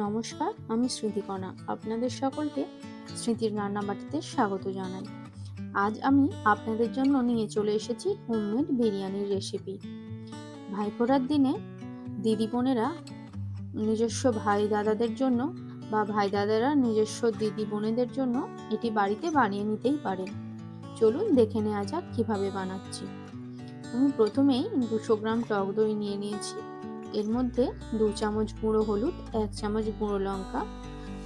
নমস্কার, আমি স্মৃতিকণা আপনাদের সকলকে স্মৃতির রান্নাবাটিতে স্বাগত জানাই। আজ আমি আপনাদের জন্য নিয়ে চলে এসেছি হোমমেড বিরিয়ানির রেসিপি ভাইফোঁটার দিনে দিদি বোনেরা নিজস্ব ভাই দাদাদের জন্য বা ভাই দাদারা নিজস্ব দিদি বোনেদের জন্য এটি বাড়িতে বানিয়ে নিতেই পারেন। চলুন দেখে নেওয়া যাক কীভাবে বানাচ্ছি। আমি প্রথমেই দুশো গ্রাম টক দই নিয়ে নিয়েছি। এর মধ্যে দু চামচ গুঁড়ো হলুদ, এক চামচ গুঁড়ো লঙ্কা,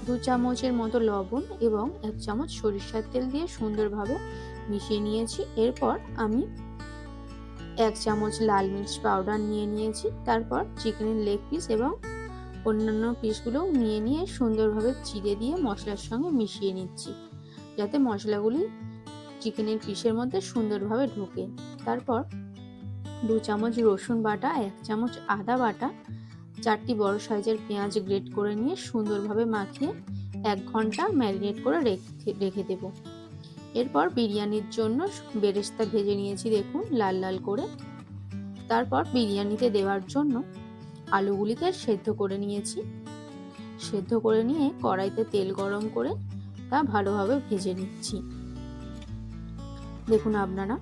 দু চামচের মতো লবণ এবং এক চামচ সরিষার তেল দিয়ে সুন্দরভাবে মিশিয়ে নিয়েছি। এরপর আমি এক চামচ লাল মির্চ পাউডার নিয়ে নিয়েছি। তারপর চিকেনের লেগ পিস এবং অন্যান্য পিসগুলো নিয়ে নিয়ে সুন্দরভাবে চিড়ে দিয়ে মশলার সঙ্গে মিশিয়ে নিচ্ছি, যাতে মশলাগুলি চিকেনের পিসের মধ্যে সুন্দরভাবে ঢোকে। তারপর দু চামচ রসুন বাটা, এক চামচ আদা বাটা, চারটি বড় সাইজের পেঁয়াজ গ্রেট করে নিয়ে সুন্দরভাবে মাখিয়ে এক ঘণ্টা ম্যারিনেট করে রেখে রেখে দেব। এরপর বিরিয়ানির জন্য বেরেস্তা ভেজে নিয়েছি, দেখুন, লাল লাল করে। তারপর বিরিয়ানিতে দেওয়ার জন্য আলুগুলিকে সেদ্ধ করে নিয়েছি। সেদ্ধ করে নিয়ে কড়াইতে তেল গরম করে তা ভালোভাবে ভেজে নিচ্ছি। দেখুন আপনারা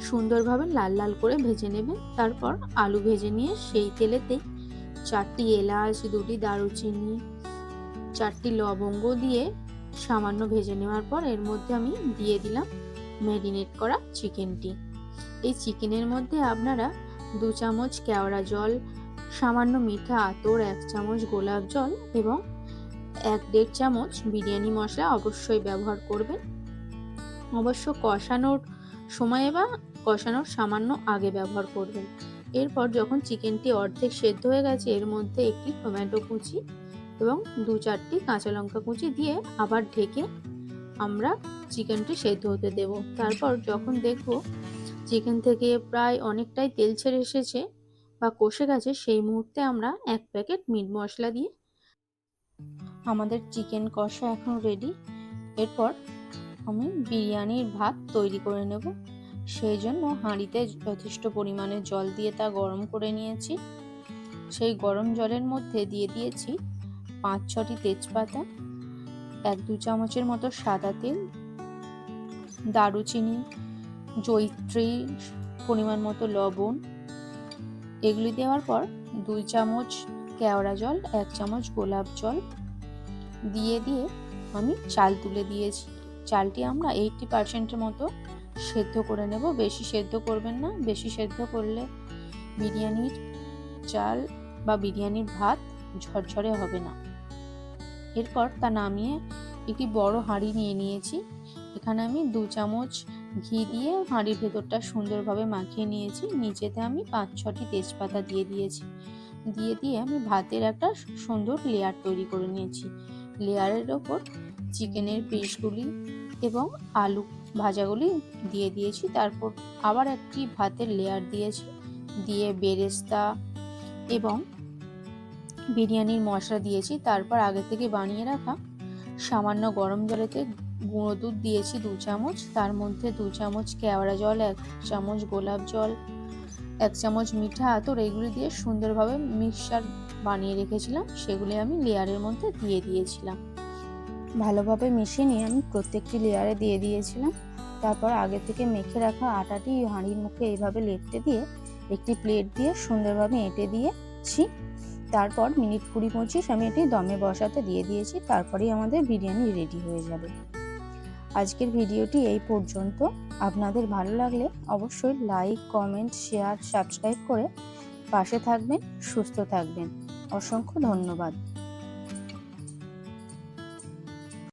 সুন্দরভাবে লাল লাল করে ভেজে নেবেন তারপর আলু ভেজে নিয়ে সেই তেলেতে চারটি এলাচ, দুটি দারুচিনি, চারটি লবঙ্গ দিয়ে সামান্য ভেজে নেওয়ার পর এর মধ্যে আমি দিয়ে দিলাম ম্যারিনেট করা চিকেনটি। এই চিকেনের মধ্যে আপনারা দু চামচ কেওড়া জল, সামান্য মিঠা আতর, এক চামচ গোলাপ জল এবং এক দেড় চামচ বিরিয়ানি মশলা অবশ্যই ব্যবহার করবেন। অবশ্য কষানোর সময়ে বা কষানোর সামান্য আগে ব্যবহার করবেন। এরপর যখন চিকেনটি অর্ধেক সেদ্ধ হয়ে গেছে, এর মধ্যে একটি টমেটো কুচি এবং দু চারটি কাঁচা লঙ্কা কুচি দিয়ে আবার ঢেকে আমরা চিকেনটি সেদ্ধ হতে দেব। তারপর যখন দেখব চিকেন থেকে প্রায় অনেকটাই তেল ছেড়ে এসেছে বা কষে গেছে, সেই মুহূর্তে আমরা এক প্যাকেট মিট মশলা দিয়ে আমাদের চিকেন কষা এখন রেডি এরপর আমি বিরিয়ানির ভাত তৈরি করে নেব। সেই জন্য হাঁড়িতে যথেষ্ট পরিমাণে জল দিয়ে তা গরম করে নিয়েছি। সেই গরম জলের মধ্যে দিয়ে দিয়েছি পাঁচ ছটি তেজপাতা, এক দু চামচের মতো সাদা তেল, দারুচিনি জৈত্রী পরিমাণ মতো লবণ। এগুলি দেওয়ার পর দুই চামচ কেওড়া জল, এক চামচ গোলাপ জল। দিয়ে দিয়ে আমি চাল তুলে দিয়েছি। চালটি আমরা এইটটি পার্সেন্টের মতো সেদ্ধ করে নেব। বেশি সেদ্ধ করবেন না। বেশি সেদ্ধ করলে বিরিয়ানির চাল বা বিরিয়ানির ভাত ঝরঝরে হবে না। এরপর তা নামিয়ে একটি বড় হাঁড়ি নিয়ে নিয়েছি। এখানে আমি দু চামচ ঘি দিয়ে হাঁড়ির ভেতরটা সুন্দরভাবে মাখিয়ে নিয়েছি। নিচেতে আমি পাঁচ ছটি তেজপাতা দিয়ে দিয়েছি। দিয়ে দিয়ে আমি ভাতের একটা সুন্দর লেয়ার তৈরি করে নিয়েছি। লেয়ারের ওপর চিকেনের পিসগুলি এবং আলু ভাজাগুলি দিয়ে দিয়েছি। তারপর আবার একটি ভাতের লেয়ার দিয়েছি। দিয়ে বেরেস্তা এবং বিরিয়ানির মশলা দিয়েছি। তারপর আগে থেকে বানিয়ে রাখা সামান্য গরম জলেতে গুঁড়ো দুধ দিয়েছি দু চামচ। তার মধ্যে দু চামচ কেওড়া জল, এক চামচ গোলাপ জল, এক চামচ মিঠা আতর এইগুলি দিয়ে সুন্দরভাবে মিক্সচার বানিয়ে রেখেছিলাম। সেগুলি আমি লেয়ারের মধ্যে দিয়ে দিয়েছিলাম। ভালোভাবে মিশিয়ে নিয়ে আমি প্রত্যেকটি লেয়ারে দিয়ে দিয়েছিলাম। তারপর আগে থেকে মেখে রাখা আটাটি হাঁড়ির মুখে এইভাবে লেপটে দিয়ে একটি প্লেট দিয়ে সুন্দরভাবে এঁটে দিয়েছি। তারপর মিনিট কুড়ি পঁচিশ আমি এটি দমে বসাতে দিয়ে দিয়েছি, তারপরেই আমাদের বিরিয়ানি রেডি হয়ে যাবে। আজকের ভিডিওটি এই পর্যন্ত। আপনাদের ভালো লাগলে অবশ্যই লাইক কমেন্ট শেয়ার সাবস্ক্রাইব করে পাশে থাকবেন, সুস্থ থাকবেন। অসংখ্য ধন্যবাদ।